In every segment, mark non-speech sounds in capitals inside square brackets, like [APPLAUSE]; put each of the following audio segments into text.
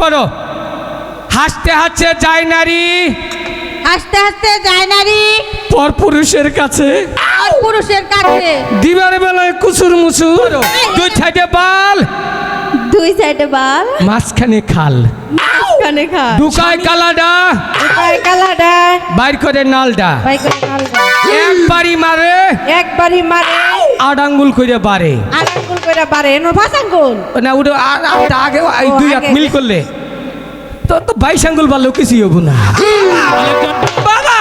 পড়ো। হাসতে হাসতে যায় নারী। হাসতে হাসতে যায় নারী। পর পুরুষের কাছে। পুরুষের কাছে। দিবার বেলায় কুসুর মুসুর দুই সাইডে বাল। দুই সাইডে বাল। মাঝখানে খাল। ঢুকায় কালাডা। বাইর করে নালডা। ভাই করে কালডা একবারই মারে। একবারই মারে। আট আঙ্গুল করে বারে। করে বারে নো ভাসাঙ্গুল না ওটা আর আটটা আগে এই দুই হাত। মিল করলে। তো তো বাইশ আঙ্গুল বাড়লেও কিছুই হব না। বাবা!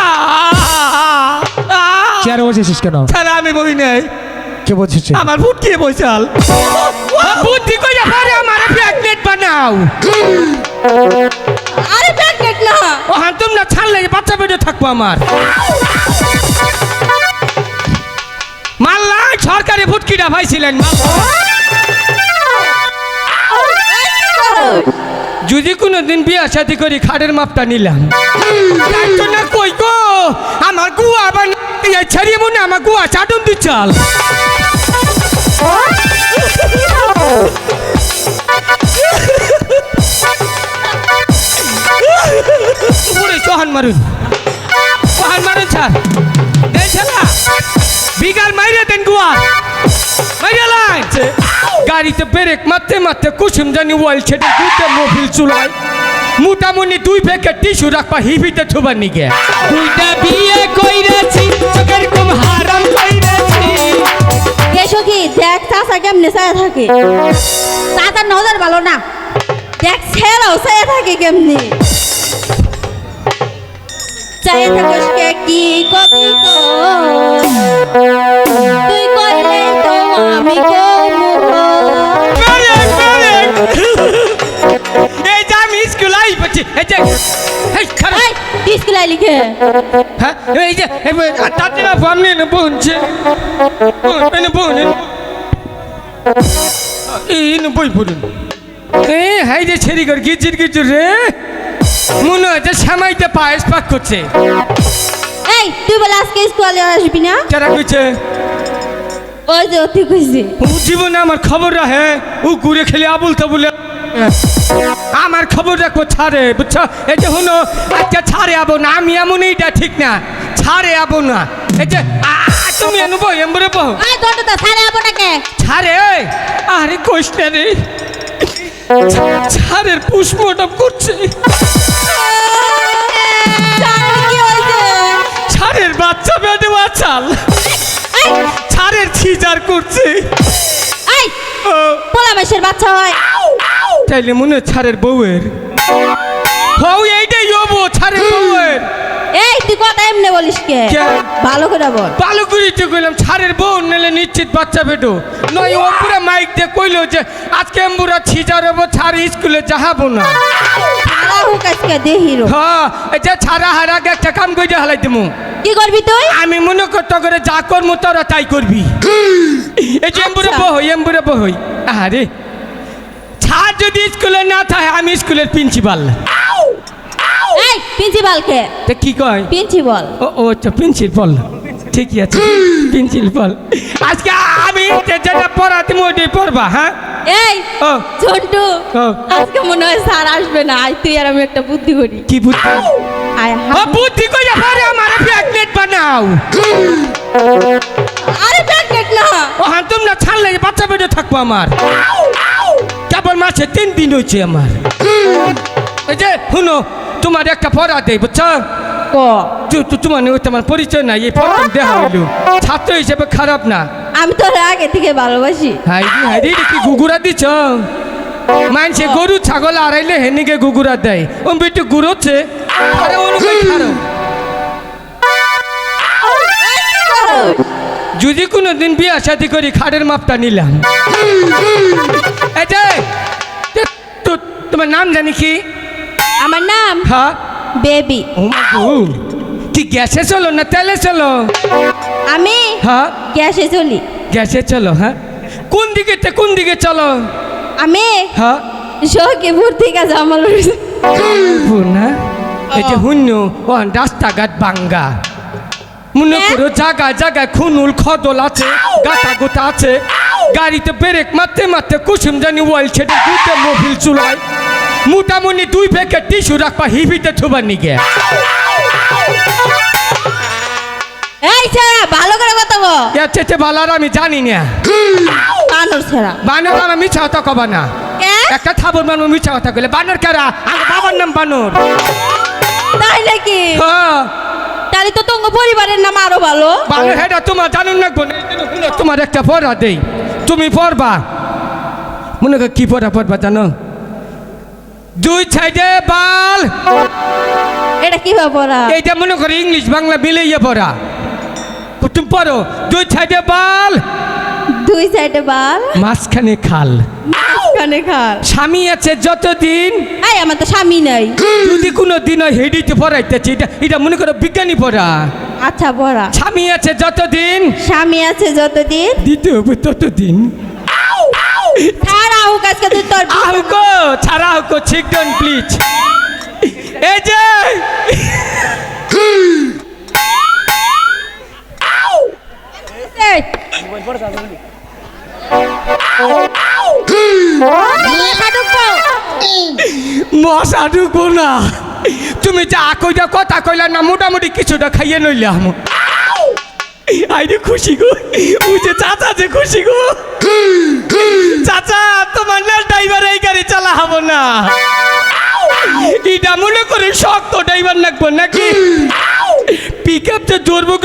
চেয়ারে বসেছিস কেন? ছাড়া আমি বই নাই। কে বলছিস আমার ভূত কে বৈশাল বুদ্ধি কইয়া পারে আমার প্রেগনেন্ট বানাও। আরে প্রেগনেন্ট না। ও হান তোমরা ছাড়লে বাচ্চা থাকব আমার। মাল্লা সরকারি ফুটকিটা পাইছিলেন যদি কোনো দিন বিয়া সাথে করি, খাটের মাপটা নিলাম। কই আমার গুয়া আবার ছাড়িয়ে মনে আমার গুয়া চাটুন দি চাল। মারুন। মারুন দেন বিগাল মাইরে দেন গুয়া। মাইরে লাইন গাড়িতে ব্রেক মারতে মারতে কুসুম জানি ওয়াইল ছেড়ে দুইটা মোবিল চুলায়। মোটামুটি দুই প্যাকেট টিস্যু রাখবা হিবিতে থুবার নিগে। দুইটা বিয়ে কইরেছি চোখের কম হারাম কইরেছি। এসো কি দেখ চাষা কেমনে চায় থাকে? চাচার নজর ভালো না। দেখ ছেলেও চায় থাকে কেমনে? চাই থাকিস কে কি কবি এই যে এই খারাপ। এই তুই স্কুলে আইলি কে হ্যাঁ এই যে তাতে না সামনে না বলছে এনে বোন। এই বই পড়ুন। এ হাই যে ছেড়ি কর গিচির গিচির রে। মনে হচ্ছে সামাইতে পায়েস পাক করছে। এই তুই বলে আজকে স্কুলে আসবি না? যারা কইছে? ওই যে তুই কইছি। ও জীবনে আমার খবর রাখে। ও ঘুরে খেলে আবুল তাবুলে। আমার খবর রাখো ছাড়ে বুঝছ? এই যে হলো আজকে ছাড়ে আবো না আমি এমন এইটা ঠিক না। ছাড়ে আবো না। এই যে তুমি এনবো এমবরে বহ তোর তো সারে আপনাকে ছাড়ে আরে কইস না রে। ছাড়ের পুষ্পটম করছে। ছাড়ের বাচ্চা বেঁধে বাচ্চাল এই। ছাড়ের ছিজার করছে। পোলা মেশের বাচ্চা হয়। চাইলে মনে ছাড়ের বউয়ের। হও এইটাই হব ছাড়ের বউয়ের। এই তুই কথা এমনি বলিস কে? ভালো করে বল। ভালো করে তো কইলাম ছাড়ের বউ নেলে নিশ্চিত বাচ্চা বেটো নয় ও পুরা মাইক দিয়ে কইলো যে আজকে আমরা ছিজার হব ছাড় স্কুলে যাহাবো না। সারা হুক আজকে দে হিরো হ্যাঁ এই যে ছাড়া হারাকে একটা কাম করে হালাই দিমু। কি করবি তুই? আমি মনে করতে করে যা করব তোরা তাই করবি। এই যে এম্বুরে। বহই এম্বুরে বহই আরে ছাড় যদি স্কুলে না থাকে আমি স্কুলের প্রিন্সিপাল। এই প্রিন্সিপাল কে তা কি কয়? প্রিন্সিপাল। ও ও আচ্ছা প্রিন্সিপাল। ঠিকই আছে প্রিন্সিপাল। আজকে আমি যে- যেটা পড়াতে ওইটাই পড়বা হ্যাঁ? এই ও। ঝন্টু। আজকে মনে হয় স্যার আসবে না আজ তুই আর আমি একটা বুদ্ধি করি। কি বুদ্ধি? আয় ও হা- বুদ্ধি কইয়া পারে আমার প্রেগনেন্ট বানাও। আরে প্রেগনেন্ট না। ও হ্যাঁ তোমরা ছাড়লে বাচ্চা বেঁধে থাকব আমার। কেবল মাসে তিন দিন হয়েছে আমার এই যে শুনো তোমার একটা পড়া দেয় বুঝছ তু- তু- তোমার তোমার পরিচয় নাই এই প্রথম দেখা হইল ছাত্র হিসেবে খারাপ না আমি তোর আগে থেকে ভালোবাসি হাই হাই কি গুগুরা দিছ মানছে গরু ছাগল আড়াইলে হেনিকে গুগুরা দেয় আরে যদি কোনো দিন বিয়া শাদি করি খাটের মাপটা নিলাম। তোমার নাম জানি কি? আমার নাম হ্যাঁ। বেবি। কি গ্যাসে চলো না তেলে চলো? আমি হ্যাঁ। গ্যাসে চলি। গ্যাসে চলো হ্যাঁ। কোন দিকে কোন দিকে চলো? আমি হ্যাঁ। সখীপুর থেকে জামাল না? যে শূন্য ও রাস্তাঘাট বাঙ্গা। মনে হ্যাঁ? করো জায়গা জায়গায় খুনুল খদল আছে গাতা গোতা আছে। গাড়িতে ব্রেক মারতে মারতে কুসুম জানি ওয়াইল ছেড়ে দুটো মোবিল চুলায় মোটামুটি দুই প্যাকেট টিস্যু রাখবা হিবিতে থুবার নিগে। এই ছেড়া ভালো করে কথা বল। এর চেয়ে ভালো আর আমি জানি না। বানর ছেড়া। বানর আমার মিছা কথা কবা না। কে? একটা থাবর মানুষ মিছা কথা কইলে। বানর কারা? আমার বাবার নাম বানর। তাই নাকি? হ্যাঁ। তাহলে তো তোমার পরিবারের নাম আরও ভালো। তোমার জানুন না তোমার একটা পড়া দেই। তুমি পড়বা। মনে কর কি পড়া পড়বা জানো? দুই সাইডে বাল। এটা কি পড়া? এইটা মনে করি ইংলিশ বাংলা মিলাইয়া পড়া। তুমি পড়ো। দুই সাইডে বাল। দুই সাইডে বাল। মাঝখানে খাল। মাঝখানে খাল। স্বামী আছে যতদিন। এই আমার তো স্বামী নাই। যদি কোনো দিন হেডিতে পড়াইতেছে এটা এটা মনে করো বিজ্ঞানী পড়া। আচ্ছা বড়া স্বামী আছে যতদিন। স্বামী আছে যতদিন। দিতে হবে ততদিন। ছাড়া হোক আজকে তুই তোর আহকো ছাড়া হকো ঠিক ডন প্লিজ এই যে। এই, তুমি যা কইটা কথা কইলা না, মোটামুটি কিছুটা খাইয়ে নইলাম আইরে খুশি গো যে চাচা যে খুশি গো। চাচা, তোমার না ড্রাইভার এই গাড়ি চালা হব না। এটা মনে করে শক্ত ড্রাইভার লাগবো নাকি? পিক আপ যে যে,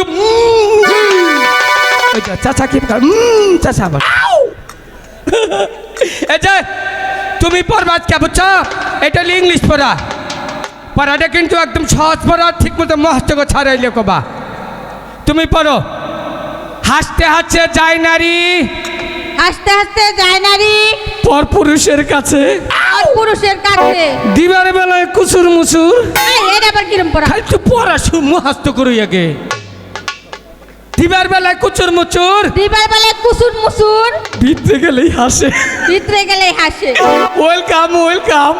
চাচা কি? চাচা আবার। [LAUGHS] এই যে তুমি পড়বা কে বুঝছ? এটা হলো ইংলিশ পড়া। পড়াটা কিন্তু একদম সহজ পড়া ঠিক মতো মস্ত করে ছাড়াইলে কবা তুমি পড়ো। হাসতে হাসতে যায় নারী। হাসতে হাসতে যায় নারী। পর পুরুষের কাছে। আর পুরুষের কাছে। দিবার বেলায় কুসুর মুসুর এই, এটা আবার কিরম পড়া? খালি তো পড়া মহাস্ত করু আগে। দিবার বেলায় কুচুর মুচুর। দিবার বেলায় কুসুর মুচুর। ভিতরে গেলেই হাসে। ভিতরে গেলে হাসে। ওয়েলকাম ওয়েলকাম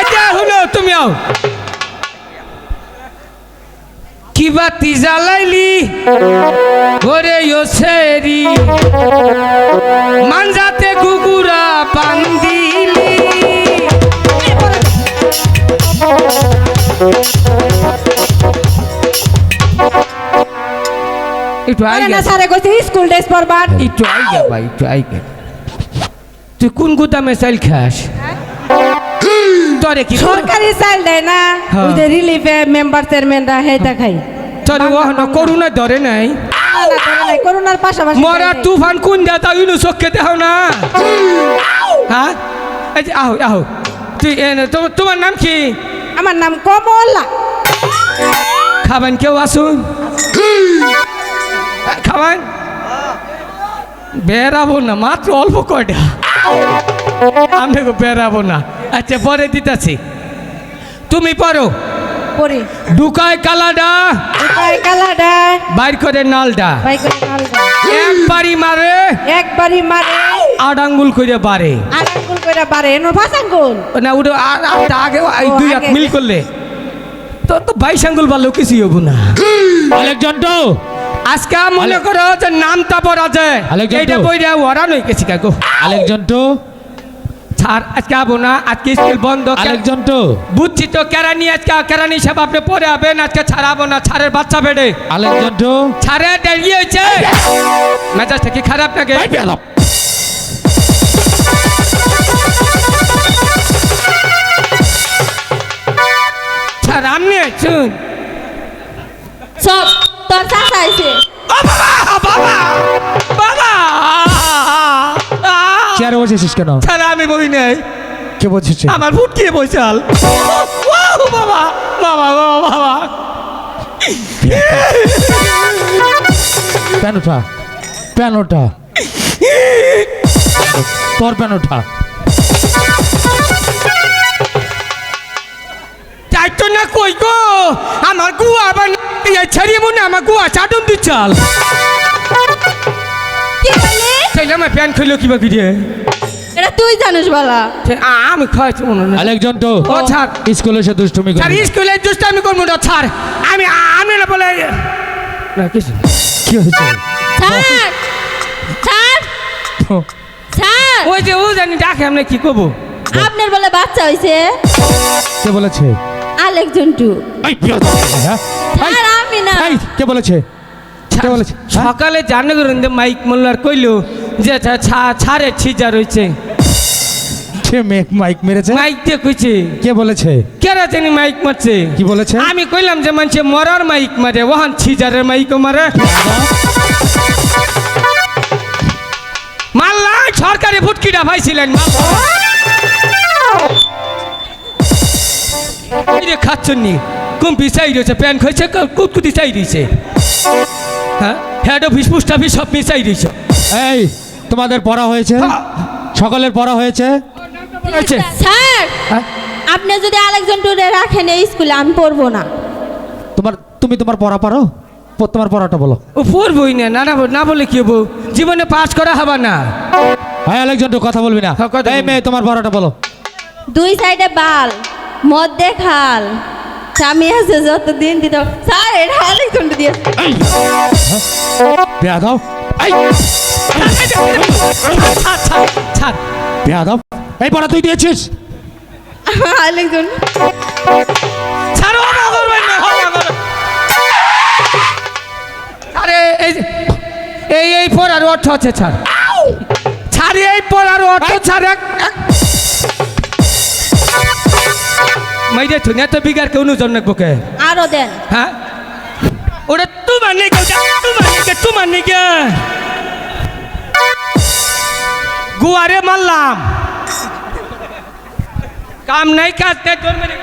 এটা হলো তুমি আও। কি বাতি জ্বালাইলি? ওরে ইয়োসেরি মানজাতে কুকুরা বান্দিলি একটু আই না স্যারে কইছে স্কুল ড্রেস পরবার। একটু আই গা ভাই একটু আই গা তুই কোন গুদামে চাইল খাস? তোরে কি সরকারি চাল দেয় না। হ্যাঁ। ওই যে রিলিফে মেম্বার চেয়ারম্যানরা হেটা খাই তোরে ওহন করুণা ধরে নাই। করোনার পাশাপাশি মরা। তুফান কোন দাতা ইনু চোখে দেহ না। হ্যাঁ? এই যে আহো আহো। তুই তোমার নাম কি? আমার নাম কমলা। খাবেন কেউ আসুন? খাবেন বেরাবো না মাত্র অল্প কয়টা? আমি বেড়াবো না। আচ্ছা পরে দিতেছি। তুমি পড়ো। পরি কালাডা। উপায় কালাডা। বাইর করে নালডা। একবারই মারে। একবারই মারে। আট আঙ্গুল করে বারে আঙ্গুল করে বারে এনো পাঁচ আঙ্গুল। না ওটা আর আটটা আগে এই দুই হাত মিল করলে। তো তো বাইশ আঙ্গুল বাড়লেও কিছুই হব না। আজকে মনে করো যে নামটা পড়া যায় আলেকজান্ডার। এইটা বইটা ওরা নই গেছি কাকু। আলেকজান্ডো ছাড় আজকে আবো না আজকে স্কুল বন্ধ। কে- আলেকজান্ডো বুঝছি তো কেরানি আজকে কেরানি সব আপনি পরে হবেন আজকে ছাড়াবো না ছাড়ের বাচ্চা বেড়ে। আলেকজান্ডো ছাড়ে দেরি হয়েছে। মেজাজটা কি খারাপ নাকি? ছাড় আমনি শুন সব তোর চাচা আইছে ও বাবা বাবা বাবা চেয়ারে বসেছিস কেন? ছাড়া আমি বই নাই। কে বলছিস আমার ফুটকিয়ে বাবা বাবা বাবা বাবা। প্যান ওঠা প্যান ওঠা। তোর প্যান ওঠা। তাই তো না কই গো? আমার গুয়া আবার ছাড়িয়ে মনে আমার গুয়া চাটন দিচ্ছাল। কি আমার প্যান খুললো কিবা ফিরে এটা তুই জানিস বলা। আমি খাওয়াচ্ছি মনে না আলেকজান্ডো ও ছাড়। স্কুলে এসে দুষ্টুমি ছাড় করে স্কুলে দুষ্ট করব না ছাড়। আমি আমি না বলে না কিছু কি হয়েছে? ছাড়। ছাড়। স্যার ওই যে ও জানি ডাকে আমরা কি করব? আপনার বলে বাচ্চা হয়েছে কে বলেছে? আলেক জন্টু হ্যাঁ? এই, আমি না। এই, কে বলেছে? কে বলেছে? হ্যাঁ? সকালে জানে মাইক মোল্লার কইলো যে ছাড়ে ছিজা রয়েছে কে মাইক মেরেছে? মাইক দিয়ে কইছে। কে বলেছে? কেরা জানি মাইক মারছে? কি বলেছে? আমি কইলাম যে মানুষে মরার মাইক মারে ওহান ছিজারের মাইকও মারে। মাল্লা সরকারি ফুটকিটা পাইছিলেন খাচ্ছনি কুম্পি চাই রয়েছে প্যান খাইছে কুতকুতি চাই দিয়েছে। হ্যাঁ? হেড অফিস পোস্ট অফিস সব মিশাই দিয়েছে। এই তোমাদের পড়া হয়েছে? সকলের পড়া হয়েছে। স্যার হ্যাঁ? আপনি যদি আলেক জন্টুরে রাখেন এই স্কুলে আমি পড়ব না। তোমার তুমি তোমার পড়া পারো? তোমার পড়াটা বলো। ও পড়বই না না না না বলে কি হব? জীবনে পাস করা হবে না। হ্যাঁ আরেকজন তো কথা বলবি না। হ্যাঁ, এই মেয়ে তোমার পড়াটা বলো। দুই সাইডে বাল মধ্যে খাল। স্বামী আছে যত দিন দিত। স্যার এটা আলেক জন্টু দিয়ে। বেয়া দাও। এই! ছাড়, ছাড়, ছাড়। বেয়া দাও। এই পড়া তুই দিয়েছিস? আলেক জন্টু ছাড়ো, না করবেন না, না। আরে এই এই এই পড়ার অর্থ আছে ছাড়। ছাড়ি এই পড়ার অর্থ ছাড়। এক মাইরে তো নেতা বিগার কেউ নুজন নাকবো কে আরও দেন। হ্যাঁ ওটা তোমার নেই কেউ তোমার নেই কে তোমার নেই কে গুয়ারে মারলাম। কাম নাই কাজ নেই তোর মেরে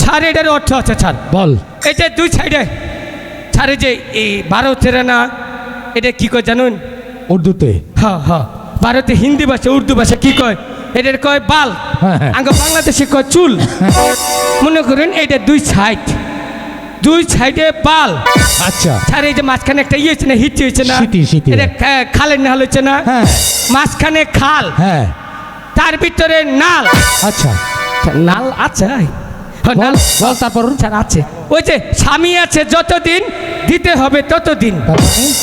ছাড় এটার অর্থ আছে ছাড়। বল। এই যে দুই সাইডে ছাড়ে যে এই ভারতের না এটা কি কয় জানুন? উর্দুতে। হ্যাঁ হ্যাঁ ভারতে হিন্দি ভাষা উর্দু ভাষা কি কয়? এটার কয় বাল হ্যাঁ, হ্যাঁ। আগে বাংলাদেশে কয় চুল। মনে করেন এটা দুই সাইড। দুই সাইডে বাল। আচ্ছা। ছাড়ে এই যে মাঝখানে একটা ইয়ে হচ্ছে না হিট হয়েছে না। এটা খালের নাল হয়েছে না? হ্যাঁ। মাঝখানে খাল। হ্যাঁ। তার ভিতরে নাল। আচ্ছা। নাল আছে নাল। বল তারপর। ছাড় আছে। ওই যে স্বামী আছে যতদিন দিতে হবে ততদিন?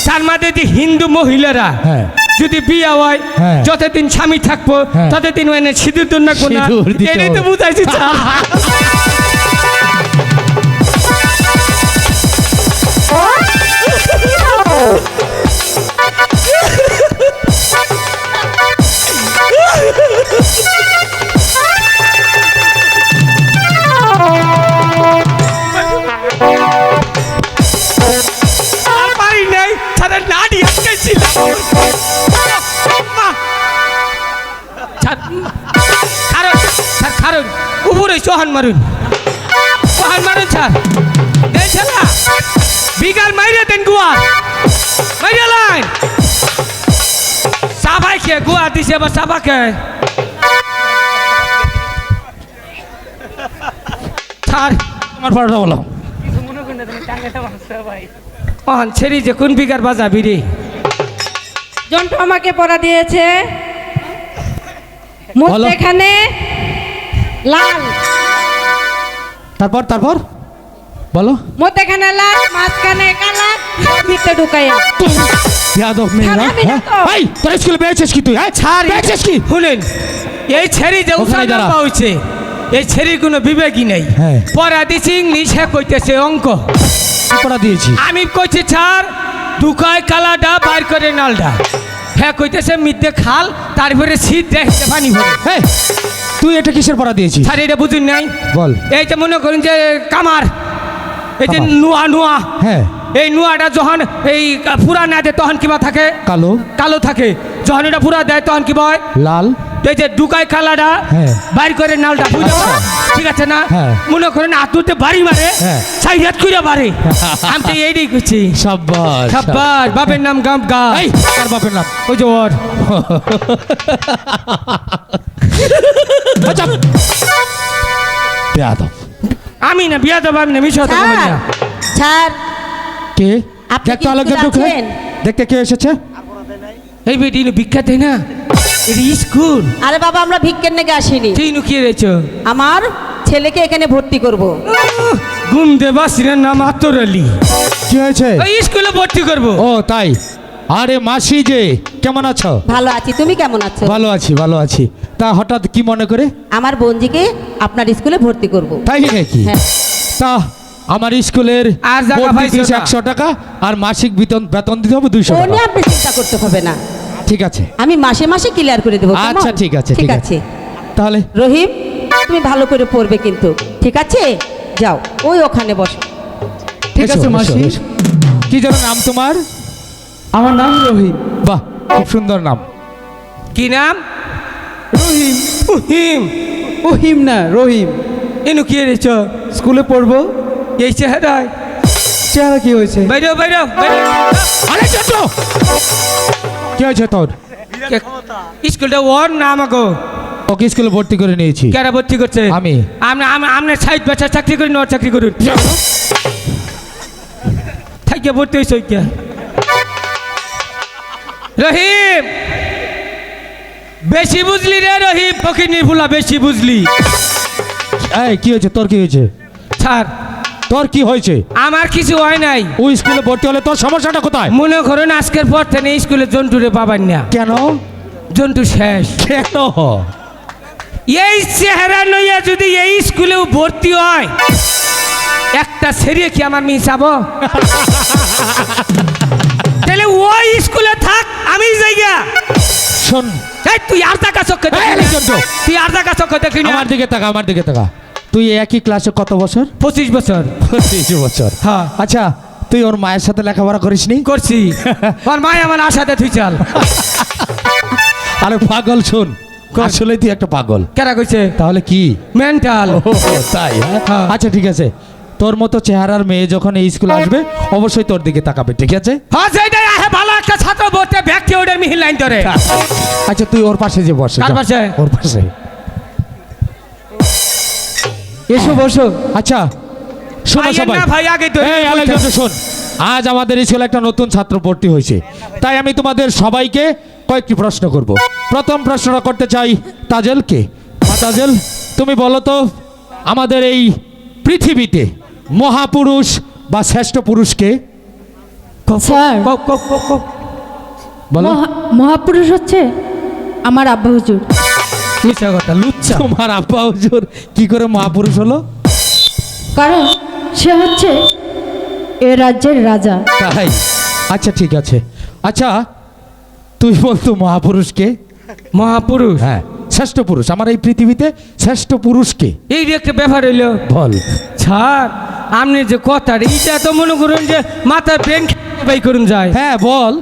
তার মাঝে যে হিন্দু মহিলারা হ্যাঁ। যদি বিয়ে হয় হ্যাঁ। যতদিন স্বামী থাকব হ্যাঁ। ততদিন মানে সিঁদুর দুন না কোনা এটাই তো বুঝাইছি। আর পারি নাই ছাড়া নাড়ি আটকেছিলাম উপরে সোহান মারুন। সোহান মারুন ছাড় না বিকাল মাইরে দেন গুয়া। মাইরে লাইন। সাবাই কে গুয়া দিছে আবার সাবাকে। ছাড় তোমার পড়াটা বলো। অহন ছেড়ি যে কোন বিঘার বাজাবি রে? জন্টু আমাকে পড়া দিয়েছে। বলো। মধ্যেখানে লাল। তারপর তারপর? বলো। মধ্যেখানে লাল মাঝখানে কালা ভিতরে ঢুকাইয়া যাদব মেয়েরা। হ্যাঁ এই তোর স্কুলে পেয়েছিস কি তুই হ্যাঁ? ছাড় পেয়েছিস কি? শুনেন এই ছেড়ি যে। নাম্বা হয়েছে এই ছেড়ির কোনো বিবেকই নেই। হ্যাঁ। পড়া দিছি ইংলিশ হ্যাঁ কইতেছে অঙ্ক। কি পড়া দিয়েছি আমি কইছি ছাড় দুকায় কালাডা বাইর করে নালডা। হ্যাঁ কইতেছে মিদ্যে খাল তারপরে শীত দেখতে পানি ভরে। এই তুই এটা কিসের পড়া দিয়েছিস? স্যার এটা বুঝুন নাই। বল। এই যে মনে করেন যে কামার এই যে নোয়া নুয়া নুয়া হ্যাঁ। এই নুয়াটা যখন এই পুরা না দেয় তখন কিবা থাকে? কালো। কালো থাকে। যখন এটা পুরা দেয় তখন কি হয়? লাল। এই যে দুকাই কালাটা হ্যাঁ। বাইর করে নালটা বুঝতে ঠিক আছে না? হ্যাঁ। মনে করেন আতুতে বাড়ি মারে হ্যাঁ। সাই হাত করে মারে আমি তো এইটাই করছি। সাব্বাস। খাবার বাপের নাম গাম গা। এই কার বাপের নাম? ওই যে ওর। [LAUGHS] আচ্ছা। বেয়াদব। আমি না বিয়া দেবো আমি না মিশা স্যার কে? আপনি দেখতে কি আলোকজন স্কুলে ঢুকে আছেন? দেখতে কে এসেছে? এই বেটি ভিক্ষা দেয় না? স্কুল আরে বাবা আমরা ভিক্ষের নেগে আসিনি। তুই ইনু কি রেছ আমার ছেলেকে এখানে ভর্তি করব। ঘুম দেবা সিনের নাম আতর আলী। কি হয়েছে? ওই স্কুলে ভর্তি করব। ও তাই? আরে মাসি যে কেমন আছো? ভালো আছি তুমি কেমন আছো? ভালো আছি ভালো আছি। তা হঠাৎ কি মনে করে? আমার বোনজিকে আপনার স্কুলে ভর্তি করব। তাই নাকি? হ্যাঁ। তা আমার স্কুলের আর একশো টাকা আর মাসিক বেতন বেতন দিতে হবে দুইশো ও টাকা। নিয়ে আপনি চিন্তা করতে হবে না। ঠিক আছে। আমি মাসে মাসে ক্লিয়ার করে দেবো আচ্ছা, ঠিক আছে, ঠিক আছে। তাহলে? রহিম তুমি ভালো করে পড়বে কিন্তু ঠিক আছে? যাও ওই ওখানে বসো। ঠিক আছে মাসি। কি যেন নাম তোমার? আমার নাম রহিম। বাহ খুব সুন্দর নাম। কি নাম? রহিম। রহিম রহিম না রহিম। এনু কি রেছ স্কুলে পড়ব এই চেহারায়। চেহারা কি হয়েছে? বাইরে বাইরে আরে চন্দ্র কি হয়েছে তোর? স্কুলটা ওর নাম আগো ওকে স্কুলে ভর্তি করে নিয়েছি। কেরা ভর্তি করছে? আমি। আমরা আমরা সাইড বাচ্চা চাকরি করি নর চাকরি করুন। থাকে ভর্তি হয়েছে ওই কে রহিম! বেশি বুঝলি রে রহিম ফকিনি ফুলা বেশি বুঝলি। এই কি হয়েছে? তোর কি হয়েছে? ছাড়। তোর কি হয়েছে? আমার কিছু হয় নাই। ওই স্কুলে ভর্তি হলে তোর সমস্যাটা কোথায়? মনে করুন আজকের পর থেকে স্কুলে জন্টুরে পাবার না। কেন? জন্টু শেষ। কেন? এই চেহারা লইয়া যদি এই স্কুলেও ভর্তি হয় একটা ছেড়ে কি আমার মেয়ে যাব? [LAUGHS] তাহলে ওই স্কুলে থাক আমি যাইগা শোন। তুই আর এই, তুই আর চোখে দেখি আমার দিকে তাকা আমার দিকে তাকা। তুই একই ক্লাসে কত বছর? পঁচিশ বছর। পঁচিশ বছর। হ্যাঁ। আচ্ছা তুই ওর মায়ের সাথে লেখাপড়া করিসনি করছি। [LAUGHS] ওর মাই আমার আশাতে তুই চাল। [LAUGHS] আরে পাগল শোন আসলে তুই একটা পাগল। কেরা কইছে? তাহলে কি? মেন্টাল [LAUGHS] তাই হ্যাঁ? হ্যাঁ। আচ্ছা ঠিক আছে। তোর মতো চেহারার মেয়ে যখন এই স্কুলে আসবে অবশ্যই তোর দিকে তাকাবে ঠিক আছে? হ্যাঁ সেইটাই। আহে ভালো একটা ছাত্র ভর্তি ব্যক্তি ওদের মিহিল লাইন ধরে আচ্ছা তুই ওর পাশে যে বসে কার পাশে? ওর পাশে। এসো বসো। আচ্ছা শোনো সবাই। ভাই আগে তো এই আলেকজান্ডার শোন আজ আমাদের স্কুলে একটা নতুন ছাত্র ভর্তি হয়েছে। তাই আমি তোমাদের সবাইকে কয়েকটি প্রশ্ন করব। প্রথম প্রশ্নটা করতে চাই তাজেলকে। তাজেল তুমি বলো তো আমাদের এই পৃথিবীতে মহাপুরুষ বা শ্রেষ্ঠ পুরুষকে? মহাপুরুষ হচ্ছে আমার আব্বা হুজুর। মিছা কথা লুচ্চা। তোমার আব্বা হুজুর কি করে মহাপুরুষ হলো? কারণ সে হচ্ছে এ রাজ্যের রাজা। তাই? আচ্ছা ঠিক আছে। আচ্ছা তুই বলতো মহাপুরুষকে। মহাপুরুষ? হ্যাঁ শ্রেষ্ঠ পুরুষ। আমার এই পৃথিবীতে শ্রেষ্ঠ পুরুষকে এই যে একটা ব্যাপার হইল। বল। ছাড় আপনি যে কথা এইটা তো মনে করুন যে মাথার ব্রেন বাই করুন যায়। হ্যাঁ বল।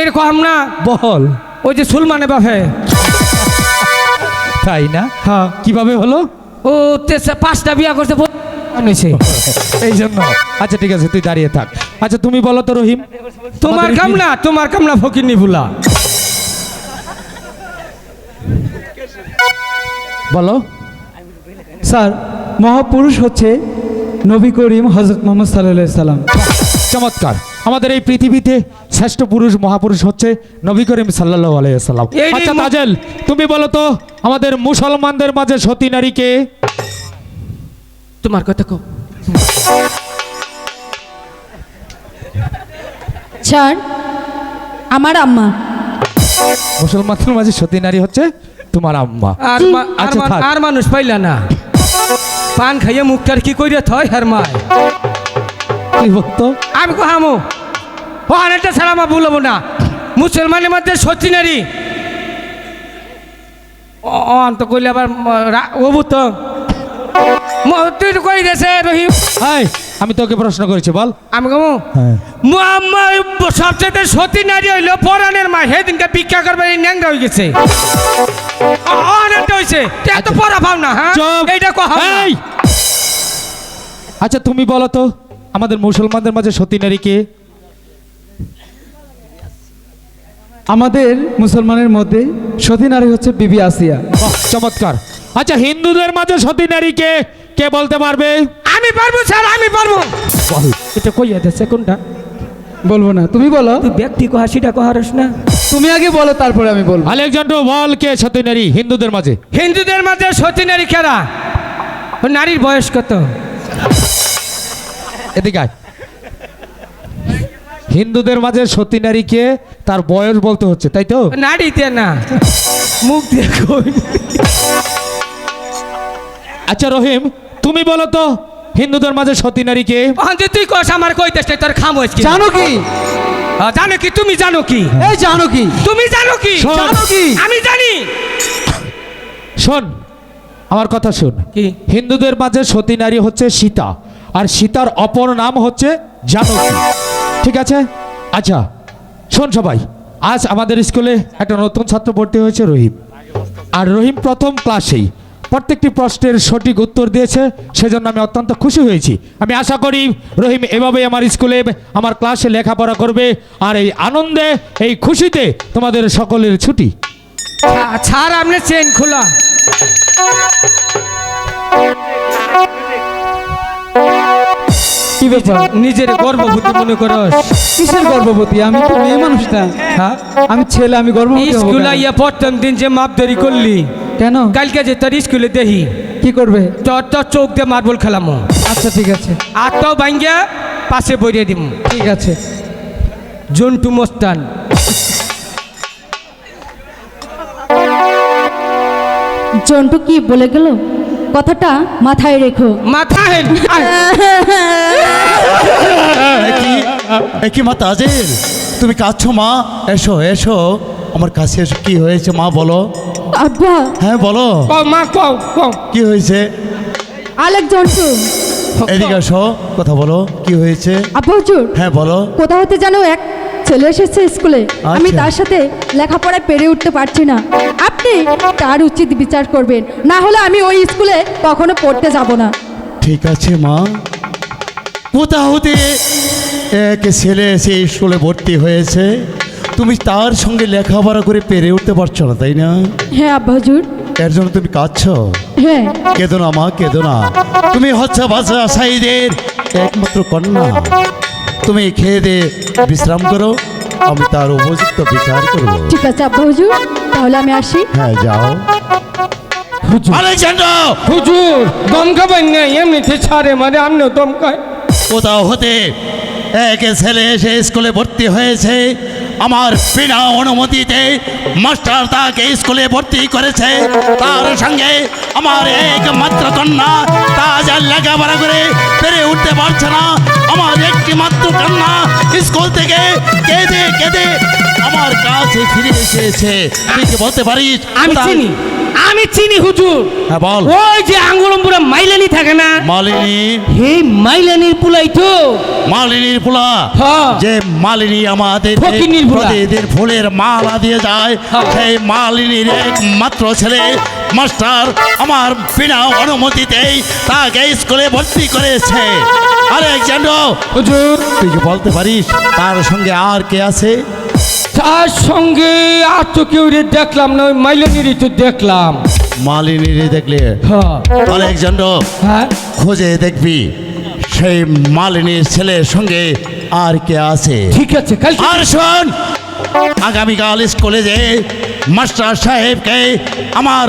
এরকম না। বল। ওই যে সুলমানে বাফে তাই না? হ্যাঁ। কীভাবে হলো? ও পাঁচটা বিয়া করছে ব- এই জন্য আচ্ছা ঠিক আছে তুই দাঁড়িয়ে থাক। আচ্ছা তুমি বলো তো রহিম। তোমার আমাদের কাম কি- না তোমার কামনা ফকির নিভুলা বলো। স্যার মহাপুরুষ হচ্ছে নবী করিম হজরত মোহাম্মদ সাল্লাহ সাল্লাম। চমৎকার। আমাদের এই পৃথিবীতে শ্রেষ্ঠ পুরুষ মহাপুরুষ হচ্ছে নবী করিম সাল্লাহ আলাইসাল্লাম আচ্ছা তাজেল তুমি বলো তো আমাদের মুসলমানদের মাঝে সতী নারীকে তোমার কথা কো স্যার আমার আম্মা। মুসলমানদের মাঝে সতী নারী হচ্ছে তোমার আম্মা। আর আর আচ্ছা, মানুষ পাইলা না। পান খাইয়ে মুখটার কি করিয়া থয় হার মায়? কি বলতো আমি ও বলব না। মুসলমানের মধ্যে সত্যি নারী। ও- ও তো কইলে আবার ম- রা- ওবু তো ম- তুই কই দেছে রহিম? এই, আমি তোকে প্রশ্ন করেছি বল। আমি কমু? হ্যাঁ। সবচেয়ে সতী নারী হইল পরাণের মা। সেদিনকে ভিক্ষা করবে এই ন্যাংরা হয়ে গেছে। অনেকটা হয়েছে এত পড়া পাও না হ্যাঁ? এইটা কহা! আচ্ছা তুমি বলো তো। আমাদের মুসলমানদের মাঝে সতী নারীকে আমাদের মুসলমানের মধ্যে সতী নারী হচ্ছে বিবি আসিয়া। চমৎকার। আচ্ছা হিন্দুদের মাঝে সতী নারীকে কে? বলতে পারবে? আমি পারব স্যার আমি পারব। বল এটা কইয়া দেছে কোনটা? বলব না তুমি বলো। তুই ব্যক্তি কহা সেটা কহারস না। তুমি আগে বলো তারপরে আমি বলব। আলেকজান্ডার বল কে সতী নারী হিন্দুদের মাঝে? হিন্দুদের মাঝে সতী নারী খেলা নারীর বয়স কত? এদিকে আয়। হিন্দুদের মাঝে সতী নারীকে তার বয়স বলতে হচ্ছে তাই তো? নাড়িতে না মুখ দিয়ে আচ্ছা রহিম তুমি বলো তো হিন্দুদের মাঝে সতী নারীকে তুই কস আমার কই কইতেছ তোর খাম হয়েছে জানো কি? জানো কি? তুমি জানো কি? এই জানো কি? তুমি জানো কি? জানো কি? আমি জানি। শোন আমার কথা শোন। কি? হিন্দুদের মাঝে সতী নারী হচ্ছে সীতা। আর সীতার অপর নাম হচ্ছে জানকী। ঠিক আছে? আচ্ছা শোন সবাই, আজ আমাদের স্কুলে একটা নতুন ছাত্র ভর্তি হয়েছে রহিম। আর রহিম প্রথম ক্লাসেই প্রত্যেকটি প্রশ্নের সঠিক উত্তর দিয়েছে, সেজন্য আমি অত্যন্ত খুশি হয়েছি। আমি আশা করি রহিম এভাবেই আমার স্কুলে, আমার ক্লাসে লেখাপড়া করবে, আর এই আনন্দে, এই খুশিতে তোমাদের সকলের ছুটি। ছাড় আপনি চেন খোলা। কি ব্যাপার নিজের গর্ভবতী মনে করস। কিসের গর্ভবতী? আমি তো মেয়ে মানুষ না। হ্যাঁ? আমি ছেলে আমি গর্ভবতী স্কুল প্রথম দিন যে মাপ দেরি করলি কেন? কালকে যে তোর স্কুলে দেখি কি করবে? তোর তোর চোখ দিয়ে মার্বল খেলামো। আচ্ছা ঠিক আছে। আর তো ভাঙ্গিয়া পাশে বইয়ে দিম। ঠিক আছে। জন্টু মোস্তান। জন্টু কি বলে গেল? কথাটা মাথায় রেখো। মাথা হেন আয়। এ কি মা তাজেল তুমি কাঁদছো মা? এসো এসো। আমার কাছে এসো কি হয়েছে মা বলো। আব্বা। হ্যাঁ বলো। মা কও কও। কি হয়েছে? আলেক জন্টু এদিকে এসো কথা বলো কি হয়েছে? আব্বা হুজুর। হ্যাঁ বলো। কোথা হতে জানো এক ছেলে এসেছে স্কুলে। আমি আচ্ছা। তার সাথে লেখাপড়ায় পেরে উঠতে পারছি না। আপনি তার উচিত বিচার করবেন। না হলে আমি ওই স্কুলে কখনো পড়তে যাব না। ঠিক আছে মা। কোথা হতে এক ছেলে এসে স্কুলে ভর্তি হয়েছে। তুমি তার সঙ্গে লেখাপড়া করে পেরে উঠতে পারছ না তাই না? হ্যাঁ আব্বা হুজুর। এর জন্য তুমি কাঁদছ? হ্যাঁ। কেঁদো না মা কেঁদো না। তুমি হচ্ছে বাচ্চা সাইদের একমাত্র কন্যা। তুমি খেয়ে দিয়ে বিশ্রাম করো আমি তার উপযুক্ত বিচার করব। ঠিক আছে আব্বা হুজুর তাহলে আমি আসি। হ্যাঁ যাও। আলেকজান্ডার! হুজুর দম খাবেন না এমনিতে ছাড়ে মানে আমিও দমকায়। কোথাও হতে এক ছেলে এসে স্কুলে ভর্তি হয়েছে। আমার বিনা অনুমতিতে মাস্টার তাকে স্কুলে ভর্তি করেছে। তার সঙ্গে আমার একমাত্র কন্যা তা যা লেখাপড়া করে পেরে উঠতে পারছে না। আমার একটিমাত্র কন্যা স্কুল থেকে কেঁদে কেঁদে আমার কাছে ফিরে এসেছে। তুই কি বলতে পারিস আমি চিনি। আমি চিনি হুজুর। হ্যাঁ বল। ওই যে আঙ্গুলম পুরা মাইলানি থাকে না? মালিনী। হে মাইলানির পুলাই তো। মালিনীর ফুলা। হ্যাঁ। যে মালিনী আমাদের। প্রতিদিন ফুলের মালা দিয়ে যায়। হ্যাঁ। সেই মালিনীর একমাত্র ছেলে মাস্টার আমার বিনা অনুমতিতেই তাকে স্কুলে ভর্তি করেছে। আরে জানো হুজুর। তুই বলতে পারিস? তার সঙ্গে আর কে আছে? তার সঙ্গে আর তো কেউ রে দেখলাম না ওই মাইলানিরই তো দেখলাম। মালিনীর দেখলে? হ্যাঁ। আলেকজান্ড হ্যাঁ। খোঁজে দেখবি সেই মালিনীর ছেলের সঙ্গে আর কে আছে। ঠিক আছে কাল আর শোন আগামীকাল স্কুলে যে মাস্টার সাহেবকে আমার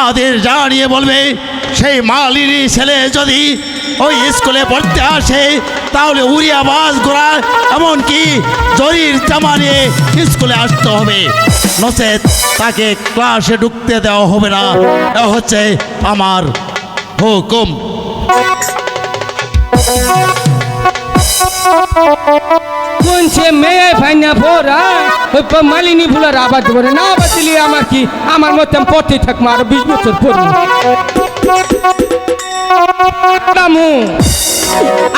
আদের জানিয়ে বলবে সেই মালিনী ছেলে যদি ওই স্কুলে পড়তে আসে, তাহলে উড়িয়া বাস ঘোরা এমনকি জরির জামা নিয়ে স্কুলে আসতে হবে। নচেত তাকে ক্লাসে ঢুকতে দেওয়া হবে না। হচ্ছে আমার হুকুম। কোন সে মেয়ে ফাইনা পড়া ওই মালিনী ফুলার আবাদ করে, না আমার কি আমার মতো পড়তে থাকব আরও বিশ বছর পড়ব রামু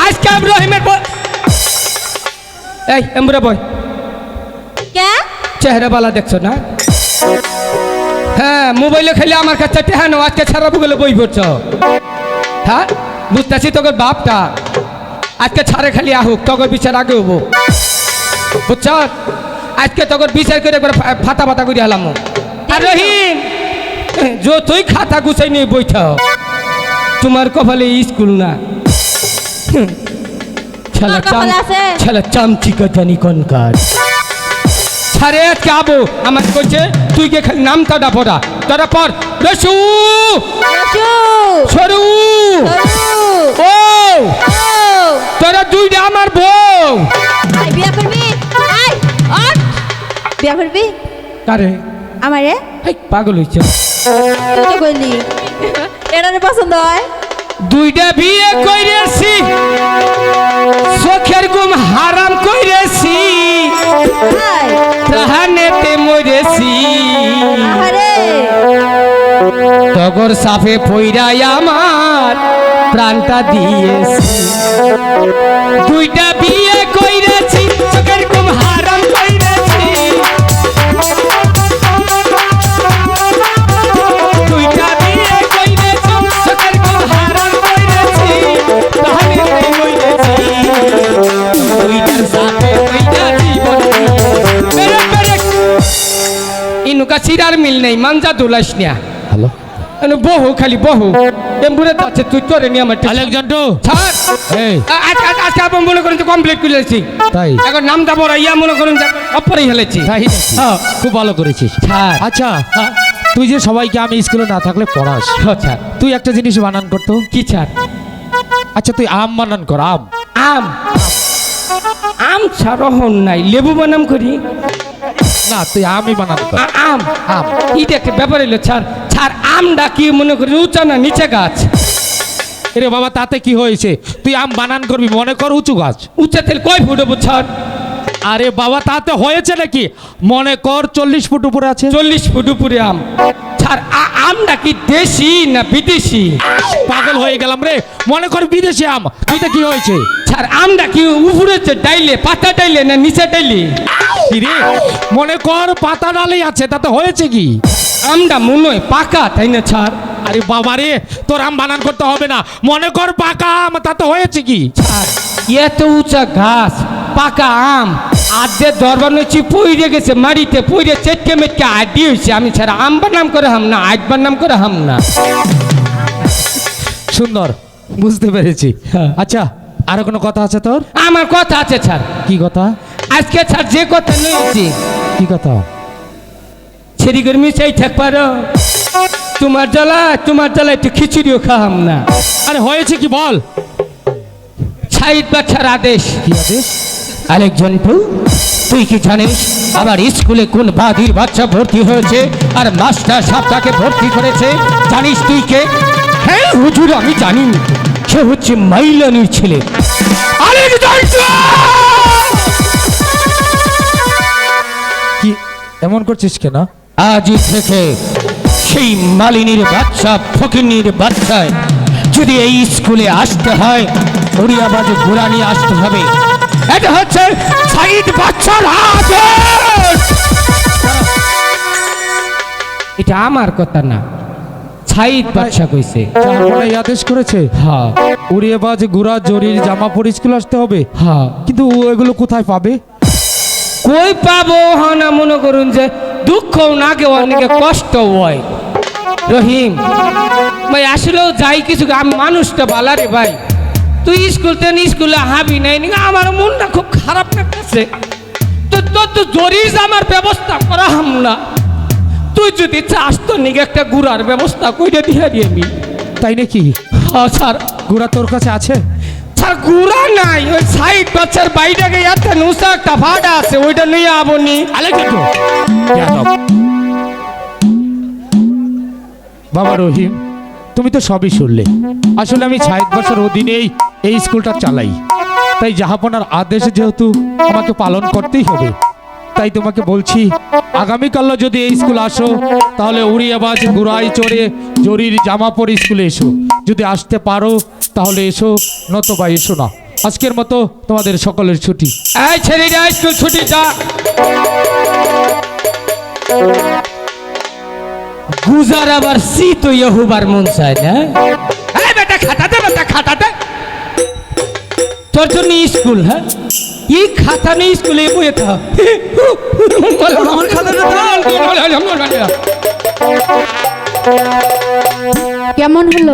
আজকে আমি রহিমের প- এই এমরা বয়। কে? চেহারা বালা দেখছ না? হ্যাঁ মোবাইলে খেলে আমার কাছে টেহানো আজকে ছাড়া বলে বই পড়ছ। হ্যাঁ বুঝতেছি তোকে বাপটা। আজকে ছাড়ে খালি আহুক তোকে বিচার আগে হব। বুঝছ? আজকে তোকে বিচার করে একবার ফা- ফাটা ফাটা করে হলাম। আর রহিম যতই খাতা গুছাই নিয়ে বইছ তোমার কপালে স্কুল না। ছেলা আমার কপালে আছে। ছেলা চামচিকা জানি কনকার ছাড়ে আজকে আবো আমার তুই কে নামটা তোরা পর রসু! সরু! ও! তোরা দুইটা আমার বউ। আই বিয়া বিয়া করবি? কারে? আমারে? পাগল হইছ। কইলি এটারে পছন্দ হয়? দুইটা বিয়ে কইরেছি। চোখের গুম হারাম কইরেছি। তাহানেতে মরেছি। তগর সাফে পইরাই আমার প্রাণটা দিয়েছি। দুইটা ইনুকা চিরার মিল নেই মানজা দুলাস নিয়া। হ্যালো এনে বহু খালি বহু। এমবুরে যাচ্ছে তুই তোরে নিয়ে আমার আলেকজান্ডো আজ আজকে আপন মনে করেন তো কমপ্লিট করে লেছি। তাই। এখন নাম দাবো ইয়া মনে করেন যে অপরেই হেলেছি। তাই হ্যাঁ। খুব ভালো করেছিস ছাড় আচ্ছা তুই যে সবাইকে আমি স্কুলে না থাকলে পড়াস আচ্ছা তুই একটা জিনিস বানান করতো কি ছাড় আচ্ছা তুই আম বানান কর আম। আম। আম ছাড় হন নাই। লেবু বানাম করি। না তুই আমি বানান আম। আম। এটা একটা ব্যাপার ছাড় ছাড় আমটা কি মনে করি উঁচা না নিচে গাছ? এরে বাবা তাতে কি হয়েছে? তুই আম বানান করবি মনে কর উঁচু গাছ। উঁচা তেল কয় ফুট উপর ছাড়? আরে বাবা তাতে হয়েছে নাকি? মনে কর চল্লিশ ফুট উপরে আছে। চল্লিশ ফুট উপরে আম। ছাড় আ- আমটা কি দেশি না বিদেশি? পাগল হয়ে গেলাম রে। মনে কর বিদেশি আম। তুইতে কি হয়েছে? ছাড় আমটা কি উপরে ডাইলে পাতা ডাইলে না নিচে ডাইলে? কি রে? মনে কর পাতা ডালেই আছে তাতে হয়েছে কি? আমটা মনে হয় পাকা তাই না ছাড়? আরে বাবা রে তোর আম বানান করতে হবে না। মনে কর পাকা আম তাতে হয়েছে কি? ছাড় এত উঁচা ঘাস পাকা আম। আদে দরবার নইছি পইরে গেছে মাটিতে পইরে চেটকে মেটকে আড্ডি হয়েছে। আমি ছাড়া আম বানাম করে হাম না আজবার নাম করে হাম না। সুন্দর বুঝতে পেরেছি। হ্যাঁ। আচ্ছা আরও কোনো কথা আছে তোর? আমার কথা আছে ছাড়। কি কথা? আজকে ছাড় যে কথা নইছি কি কথা? ছেড়ি গরমি মিশাই থাক পারো। তোমার জ্বালা তোমার জ্বালা একটু খিচুড়িও খাহাম না। আরে হয়েছে কি বল? সাইড বাচ্চার আদেশ। কি আদেশ? আরেকজন তুই কি জানিস আমার স্কুলে কোন বাদির বাচ্চা ভর্তি হয়েছে আর মাস্টার তাকে ভর্তি করেছে? জানিস তুই কে? হ্যাঁ হুজুর আমি জানি। সে হচ্ছে মাইলানির ছেলে। কি এমন করছিস কেন? আজই থেকে সেই মালিনীর বাচ্চা ফকিনীর বাচ্চায় যদি এই স্কুলে আসতে হয় উড়িয়াবাজ ঘোড়া নিয়ে আসতে হবে। এটা হচ্ছে সাইড বাচ্চার আদেশ এটা আমার কথা না। সাইদ বাচ্চা কইছে। এই আদেশ করেছে হ্যাঁ। উড়িয়ে বাজ গুড়া জরির জামা পরে স্কুল আসতে হবে। হ্যাঁ। কিন্তু ও এগুলো কোথায় পাবে? কই পাবো হনা মনে করুন যে দুঃখ নাকে অনেকে কষ্ট হয়। রহিম ভাই আসলেও যাই কিছু আমি মানুষটা বালারে ভাই। তুই স্কুল তেন স্কুলে হাবি নাই নি? আমার মনটা খুব খারাপ লাগতেছে। তো তোর তো জরিস আমার ব্যবস্থা করা হাম না। তুই যদি চাস তো নিকে একটা গুড়ার ব্যবস্থা কইরে দিয়ে দিবি তাই নাকি? হ্যাঁ স্যার গুড়া তোর কাছে আছে? স্যার গুড়া নাই। ওই সাইড বাচ্চার বাইরে গিয়ে একটা নুসা একটা ভাড়া আছে ওইটা নিয়ে আবনি আলেকজান্ডো যাদব। বাবা রহিম। তুমি তো সবই শুনলে। আসলে আমি ষাট বছর অধীনেই এই স্কুলটা চালাই। তাই জাহাপনার আদেশ যেহেতু আমাকে পালন করতেই হবে, তাই তোমাকে বলছি আগামীকাল যদি এই স্কুল আসো, তাহলে উড়িয়াবাজ গুড়াই চড়ে জরির জামা পরে স্কুলে এসো। যদি আসতে পারো, তাহলে এসো, নতবা এসো না। আজকের মতো তোমাদের সকলের ছুটি। এই ছেলেটা স্কুল ছুটি যা। গুজার আবার সি তো ইহুবার মন চায় না এই বেটা খাতাতে বেটা খাতাতে তোর জন্য স্কুল হ্যাঁ? ই খাতা নেই, স্কুলে বইয়ে থাক আমার খাতা কেমন হলো?